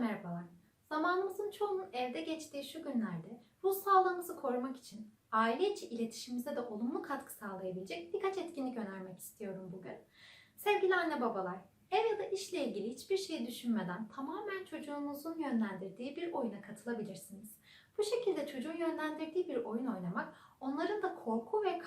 merhabalar. Zamanımızın çoğunun evde geçtiği şu günlerde ruh sağlığımızı korumak için aile içi iletişimimize de olumlu katkı sağlayabilecek birkaç etkinlik önermek istiyorum bugün. Sevgili anne babalar, ev ya da işle ilgili hiçbir şey düşünmeden tamamen çocuğunuzun yönlendirdiği bir oyuna katılabilirsiniz. Bu şekilde çocuğun yönlendirdiği bir oyun oynamak ve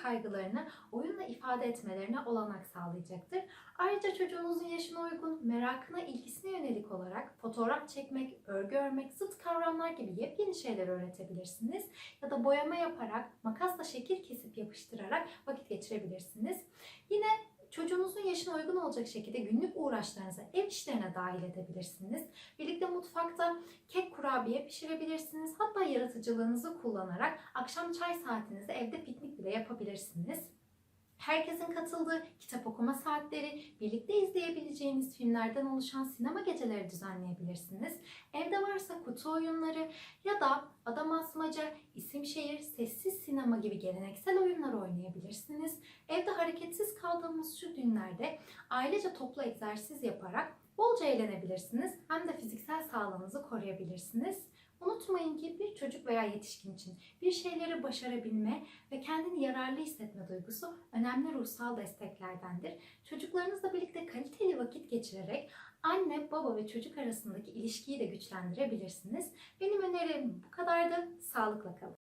kaygılarını oyunla ifade etmelerine olanak sağlayacaktır. Ayrıca çocuğunuzun yaşına uygun, merakına, ilgisine yönelik olarak fotoğraf çekmek, örgü örmek, zıt kavramlar gibi yepyeni şeyler öğretebilirsiniz. Ya da boyama yaparak, makasla şekil kesip yapıştırarak vakit geçirebilirsiniz. Yine çocuğunuzun yaşına uygun olacak şekilde günlük uğraşlarınızı ev işlerine dahil edebilirsiniz. Birlikte mutfakta kek kurabiye pişirebilirsiniz. Hatta yaratıcılığınızı kullanarak akşam çay saatinizde evde piknik bile yapabilirsiniz. Herkesin katıldığı kitap okuma saatleri, birlikte izleyebileceğiniz filmlerden oluşan sinema geceleri düzenleyebilirsiniz. Evde varsa kutu oyunları ya da adam asmaca, isim şehir, sessiz sinema gibi geleneksel oyunlar oynayabilirsiniz. Evde hareketsiz kaldığımız şu günlerde ailece toplu egzersiz yaparak bolca eğlenebilirsiniz. Hem de fiziksel sağlığınızı koruyabilirsiniz. Unutmayın ki bir çocuk veya yetişkin için bir şeyleri başarabilme ve kendini yararlı hissetme duygusu önemli ruhsal desteklerdendir. Çocuklarınızla birlikte kaliteli vakit geçirerek anne, baba ve çocuk arasındaki ilişkiyi de güçlendirebilirsiniz. Benim önerim bu kadardı. Sağlıkla kalın.